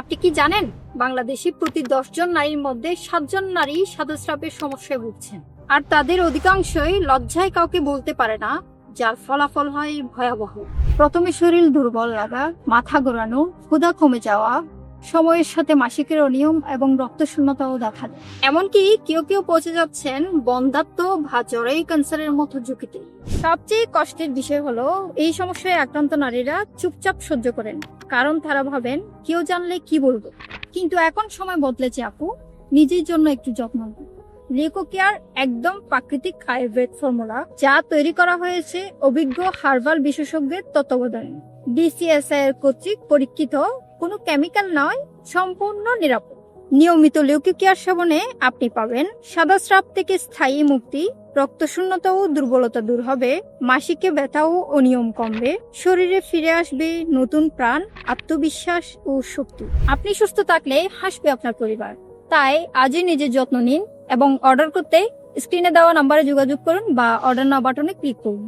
আপনি কি জানেন, বাংলাদেশে প্রতি দশজন নারীর মধ্যে সাতজন নারী সাদস্রাবের সমস্যায় ভুগছেন। আর তাদের অধিকাংশই লজ্জায় কাউকে বলতে পারে না, যার ফলাফল হয় ভয়াবহ। প্রথমে শরীর দুর্বল লাগা, মাথা ঘোরানো, ক্ষুধা কমে যাওয়া সময়ের সাথে মাসিকের অনিয়ম এবং রক্তশূন্যতাও দেখা দেয়। এমনকি কেউ কেউ পৌঁছে যাচ্ছেন বন্ধাত্ম বা জরায়ু ক্যান্সারের মতো ঝুঁকিতে। সবচেয়ে কষ্টের বিষয় হলো, এই সমস্যায় আক্রান্ত নারীরা চুপচাপ সহ্য করেন। কারণ তারা ভাবেন, কেউ জানলে কি বলব? কিন্তু এখন সময় বদলেছে আপু, নিজের জন্য একটু যত্ন নিন। লিকো কেয়ার একদম প্রাকৃতিক আয়ুর্বেদ ফর্মুলা যা তৈরি করা হয়েছে অভিজ্ঞ হার্বাল বিশেষজ্ঞের তত্ত্বাবধানে। ডিসিএসআই এর কর্তৃক পরীক্ষিত, কোনো কেমিক্যাল নয়, সম্পূর্ণ নিরাপদ। নিয়মিত লিউকো কেয়ার সেবনে আপনি পাবেন সাদা স্রাব থেকে স্থায়ী মুক্তি, রক্তশূন্যতা ও দুর্বলতা দূর হবে, মাসিকে ব্যথা ও অনিয়ম কমবে, শরীরে ফিরে আসবে নতুন প্রাণ, আত্মবিশ্বাস ও শক্তি। আপনি সুস্থ থাকলে হাসবে আপনার পরিবার। তাই আজই নিজের যত্ন নিন এবং অর্ডার করতে স্ক্রিনে দেওয়া নাম্বারে যোগাযোগ করুন বা অর্ডার নাও বাটনে ক্লিক করুন।